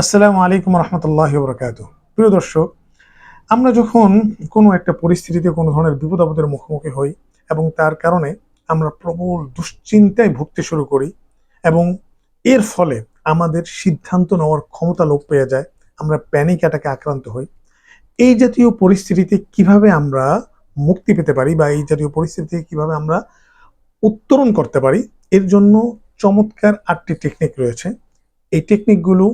আসসালামু আলাইকুম রহমতুল্লাহ বরকাত প্রিয় দর্শক, আমরা যখন কোনো একটা পরিস্থিতিতে কোনো ধরনের বিপদ আপদের মুখোমুখি হই এবং তার কারণে আমরা প্রবল দুশ্চিন্তায় ভুগতে শুরু করি এবং এর ফলে আমাদের সিদ্ধান্ত নেওয়ার ক্ষমতা লোপ পেয়ে যায়, আমরা প্যানিক অ্যাটাকে আক্রান্ত হই। এই জাতীয় পরিস্থিতিতে কীভাবে আমরা মুক্তি পেতে পারি বা এই জাতীয় পরিস্থিতিতে কীভাবে আমরা উত্তরণ করতে পারি, এর জন্য চমৎকার আটটি টেকনিক রয়েছে। এই টেকনিকগুলো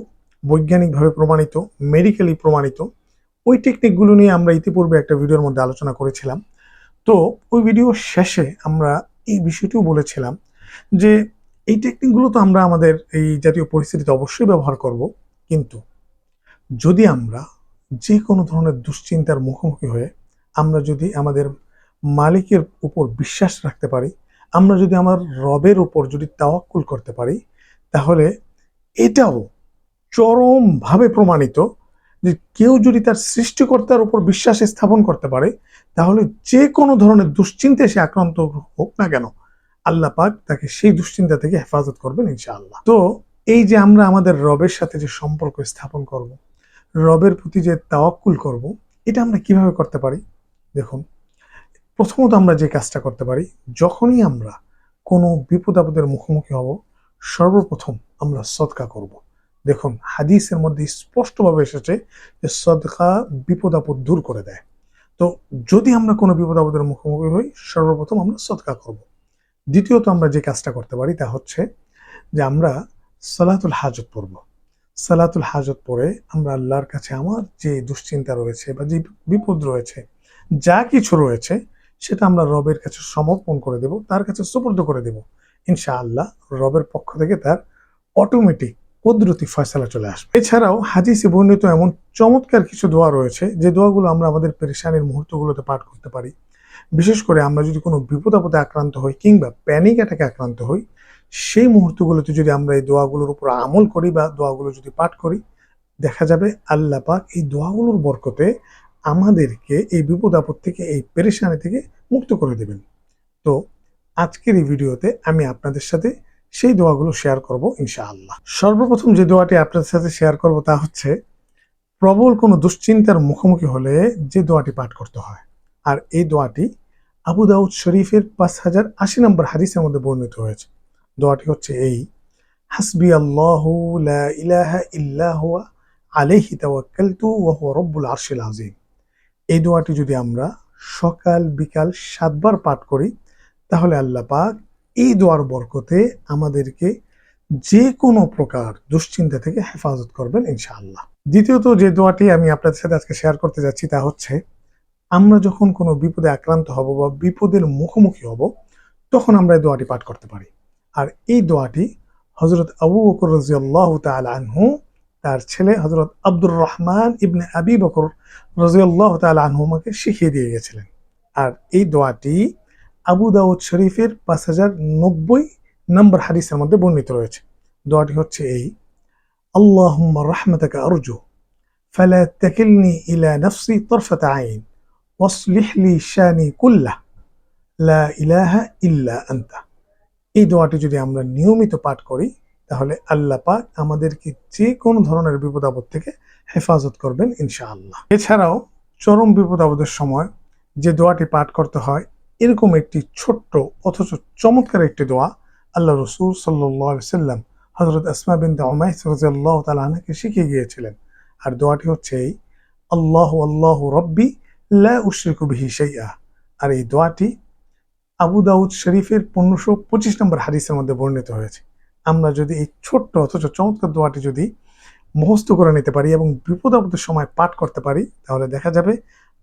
বৈজ্ঞানিকভাবে প্রমাণিত মেডিকেলি প্রমাণিত, ওই টেকনিকগুলো নিয়ে আমরা ইতিপূর্বে একটা ভিডিওর মধ্যে আলোচনা করেছিলাম। তো ওই ভিডিও শেষে আমরা এই বিষয়টিও বলেছিলাম যে এই টেকনিকগুলো তো আমরা আমাদের এই জাতীয় পরিস্থিতিতে অবশ্যই ব্যবহার করব, কিন্তু যদি আমরা যে কোনো ধরনের দুশ্চিন্তার মুখোমুখি হয়ে আমরা যদি আমাদের মালিকের উপর বিশ্বাস রাখতে পারি, আমরা যদি আমার রবের উপর যদি তাওয়াক্কুল করতে পারি, তাহলে এটাও চরমভাবে প্রমাণিত যে কেউ যদি তার সৃষ্টিকর্তার উপর বিশ্বাস স্থাপন করতে পারে, তাহলে যে কোনো ধরনের দুশ্চিন্তায় সে আক্রান্ত হোক না কেন, আল্লাহ পাক তাকে সেই দুশ্চিন্তা থেকে হেফাজত করবেন ইনশাআল্লাহ। তো এই যে আমরা আমাদের রবের সাথে যে সম্পর্ক স্থাপন করব, রবের প্রতি যে তাওয়াক্কুল করব, এটা আমরা কীভাবে করতে পারি? দেখুন, প্রথমত আমরা যে কাজটা করতে পারি, যখনই আমরা কোনো বিপদ আপদের মুখোমুখি হব, সর্বপ্রথম আমরা সৎকা করব। দেখুন, হাদিসের মধ্যে স্পষ্টভাবে এসেছে যে সদকা বিপদ আপদ দূর করে দেয়। তো যদি আমরা কোনো বিপদ আপদের মুখোমুখি হই, সর্বপ্রথম আমরা সদকা করব। দ্বিতীয়ত আমরা যে কাজটা করতে পারি তা হচ্ছে যে আমরা সালাতুল হাজত পড়ব। সালাতুল হাজত পড়ে আমরা আল্লাহর কাছে আমার যে দুশ্চিন্তা রয়েছে বা যে বিপদ রয়েছে, যা কিছু রয়েছে, সেটা আমরা রবের কাছে সমর্পণ করে দেব, তার কাছে সুপর্দ করে দেব। ইনশাআল্লাহ রবের পক্ষ থেকে তার অটোমেটিক কুদরতি ফয়সালা চলে আসবে। এছাড়াও হাদিসে বর্ণিত এমন চমৎকার কিছু দোয়া রয়েছে, যে দোয়াগুলো আমরা আমাদের পেরেশানির মুহূর্তগুলোতে পাঠ করতে পারি। বিশেষ করে আমরা যদি কোনো বিপদ আপদে আক্রান্ত হই কিংবা প্যানিক অ্যাটাকে আক্রান্ত হই, সেই মুহূর্তগুলোতে যদি আমরা এই দোয়াগুলোর উপর আমল করি বা দোয়াগুলো যদি পাঠ করি, দেখা যাবে আল্লাহ পাক এই দোয়াগুলোর বরকতে আমাদেরকে এই বিপদ আপদ থেকে, এই পেরেশানি থেকে মুক্ত করে দেবেন। তো আজকের এই ভিডিওতে আমি আপনাদের সাথে সেই দোয়াগুলো শেয়ার করব ইনশাআল্লাহ। সর্বপ্রথম যে দোয়াটি আপনাদের সাথে শেয়ার করব তা হচ্ছে, প্রবল কোনো দুশ্চিন্তার মুখোমুখি হলে যে দোয়াটি পাঠ করতে হয়। আর এই দোয়াটি আবু দাউদ শরীফের পাঁচ হাজার আশি নম্বর হাদিসের মধ্যে বর্ণিত হয়েছে। দোয়াটি হচ্ছে এই, হাসবি আল্লাহ ইলাহা ইল্লা হুয়া, আলাইহি তাওয়াক্কালতু ওয়া রব্বুল আরশিল আযীম। এই দোয়াটি যদি আমরা সকাল বিকাল সাতবার পাঠ করি, তাহলে আল্লাহ পাক এই দোয়ার বরকতে আমাদেরকে যে কোনো প্রকার দুশ্চিন্তা থেকে হেফাজত করবেন ইনশাআল্লাহ। দ্বিতীয়ত যে দোয়াটি আমি আপনাদের সাথে আজকে শেয়ার করতে যাচ্ছি তা হচ্ছে, আমরা যখন কোনো বিপদে আক্রান্ত হব বা বিপদের মুখোমুখি হব, তখন আমরা এই দোয়াটি পাঠ করতে পারি। আর এই দোয়াটি হজরত আবু বকর রাজিয়াল্লাহ তাল আনহু, তার ছেলে হজরত আব্দুর রহমান ইবনে আবি বকর রাজিয়াল্লাহ তাল আনহুমাকে শিখিয়ে দিয়ে গেছিলেন। আর এই দোয়াটি আবু দাউদ শরীফের পাঁচ হাজার নব্বই নম্বর হাদিসের মধ্যে বর্ণিত রয়েছে দোয়াটি হচ্ছে এই اللهم رحمتك أرجو فلا تكلني إلى نفسي طرفة عين واصلح لي شاني كله لا إله إلا أنت এই দোয়াটি যদি আমরা নিয়মিত পাঠ করি তাহলে আল্লাহ পাক আমাদেরকে যে কোনো ধরনের বিপদ আপদ থেকে হেফাজত করবেন ইনশাআল্লাহ এছাড়াও চরম বিপদ আপদের সময় যে দোয়াটি পাঠ করতে হয় এরকম একটি ছোট্ট অথচ চমৎকার একটি দোয়া আল্লাহ রসুল সাল্লাহ সাল্লাম হজরত আসমা বিন ওমাইস রাজিয়াল্লাহ তালাকে শিখিয়ে গিয়েছিলেন। আর দোয়াটি হচ্ছে এই, আল্লাহ আল্লাহ রব্বি লা উশরিকু বিহি আর এই দোয়াটি আবু দাউদ শরীফের পনেরোশো পঁচিশ নম্বর হাদিসের মধ্যে বর্ণিত হয়েছে। আমরা যদি এই ছোট্ট অথচ চমৎকার দোয়াটি যদি মুখস্থ করে নিতে পারি এবং বিপদ আপদের সময় পাঠ করতে পারি, তাহলে দেখা যাবে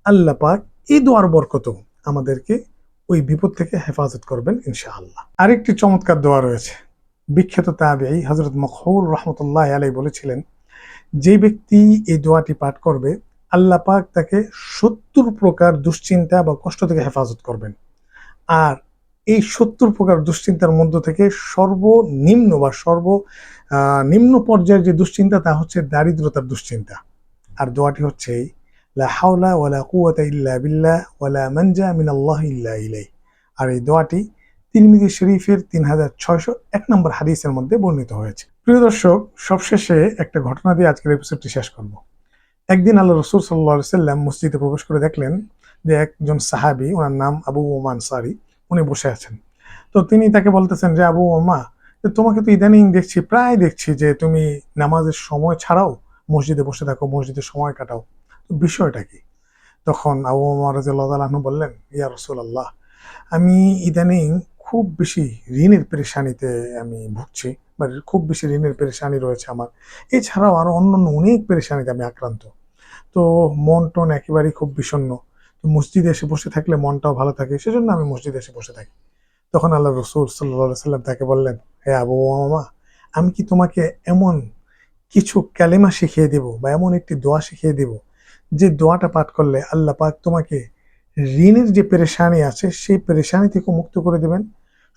আল্লাহ পাক এই দোয়ার বরকত আমাদেরকে ওই বিপদ থেকে হেফাজত করবেন, ইনশাআল্লাহ। আরেকটি চমৎকার দোয়া রয়েছে। বিখ্যাত তাবেই হজরত মখউল রহমতুল্লাহ আলাই বলেছিলেন, যে ব্যক্তি এই দোয়াটি পাঠ করবে, আল্লাহ পাক তাকে সত্তর প্রকার দুশ্চিন্তা বা কষ্ট থেকে হেফাজত করবেন। আর এই সত্তর প্রকার দুশ্চিন্তার মধ্য থেকে সর্বনিম্ন বা সর্ব নিম্ন পর্যায়ের যে দুশ্চিন্তা, তা হচ্ছে দারিদ্রতার দুশ্চিন্তা। আর দোয়াটি হচ্ছে এই লা হাওলা ওয়ালা কুয়াতা ইল্লা বিল্লাহ ওয়ালা মানজা মিন আল্লাহ ইল্লা ইলাই আর এই দোয়াটি তিরমিজি শরীফের তিন হাজার ছয়শো এক নম্বর হাদিসের মধ্যে বর্ণিত হয়েছে। প্রিয় দর্শক, সবশেষে একটা ঘটনা দিয়ে আজকের এপিসোডটি শেষ করব। একদিন আল্লাহ রসুল সাল্লাহ সাল্লাম মসজিদে প্রবেশ করে দেখলেন যে একজন সাহাবি, ওনার নাম আবু ওমান, সারি, উনি বসে আছেন। তো তিনি তাকে বলতেছেন যে, আবু ওমা তোমাকে তো ইদানিং দেখছি, প্রায় দেখছি যে তুমি নামাজের সময় ছাড়াও মসজিদে বসে থাকো, মসজিদে সময় কাটাও। বিষয়টা কি? তখন আবু ওমা রাজু বললেন, ইয়া রসুল আল্লাহ আমি ইদানিং খুব বেশি ঋণের পেরেশানিতে আমি ভুগছি, বা খুব বেশি ঋণের পেরেশানি রয়েছে আমার। এছাড়াও আরও অন্য অন্য অনেক পেরেশানিতে আমি আক্রান্ত। তো মন টন একেবারেই খুব বিষণ্ণ। তো মসজিদে এসে বসে থাকলে মনটাও ভালো থাকে, সেজন্য আমি মসজিদে এসে বসে থাকি। তখন আল্লাহ রসুল সাল্লাহ সাল্লাম তাকে বললেন, হে আবু মামা আমি কি তোমাকে এমন কিছু ক্যালেমা শিখিয়ে দেব, বা এমন একটি দোয়া শিখিয়ে দেব যে দোয়াটা পাঠ করলে আল্লাহ পাক তোমাকে ঋণের যে পেরেশানি আছে, সেই পেরেশানি থেকে মুক্ত করে দেবেন।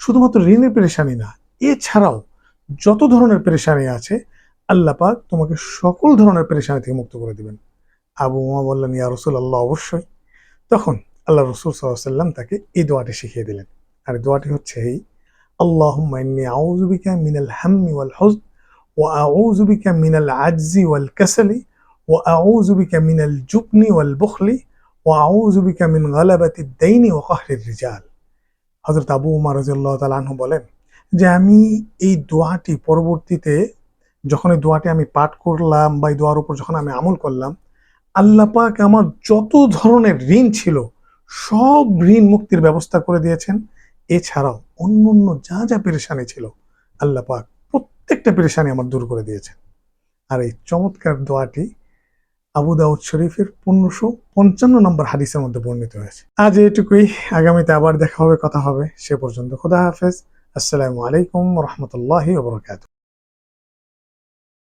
শুধুমাত্র ঋণের পেরেশানি না, এছাড়াও যত ধরনের পেরেশানি আছে, আল্লাহ পাক তোমাকে সকল ধরনের পেরেশানি থেকে মুক্ত করে দেবেন। আবু উমা বললেন, ইয়া রসুল আল্লাহ অবশ্যই। তখন আল্লাহ রসুল সাল্লাম তাকে এই দোয়াটি শিখিয়ে দিলেন। আর দোয়াটি হচ্ছে এই, আল্লাহুম্মা ইন্নী আউযু বিকা মিনাল হাম্মি ওয়াল হুজন ওয়া আউযু বিকা মিনাল আজজি ওয়াল কাসালি ওয়া আউযু বিকা মিনাল জুবনি ওয়াল বুখলি ওয়া আউযু বিকা মিন গালাবাতি দাইনি কাহরির রিজাল হযরত আবু উমর রাদিয়াল্লাহু তাআলা বলেন যে আমি এই দোয়াটি পরবর্তীতে যখন এই দোয়াটি আমি পাঠ করলাম বা এই দোয়ার উপর যখন আমি আমল করলাম, আল্লাহ পাক আমার যত ধরনের ঋণ ছিল সব ঋণ মুক্তির ব্যবস্থা করে দিয়েছেন। এছাড়াও অন্য অন্য যা যা পেরেশানি ছিল, আল্লাহ পাক প্রত্যেকটা পেরেশানি আমার দূর করে দিয়েছেন। আর এই চমৎকার দোয়াটি আবু দাউদ শরীফের পনেরোশো পঞ্চান্ন নম্বর হাদিসের মধ্যে বর্ণিত হয়েছে। আজ এটুকুই আগামীতে আবার দেখা হবে, কথা হবে। সে পর্যন্ত খোদা হাফেজ। আসসালামু আলাইকুম রহমতুল্লাহি ওবরাকাতু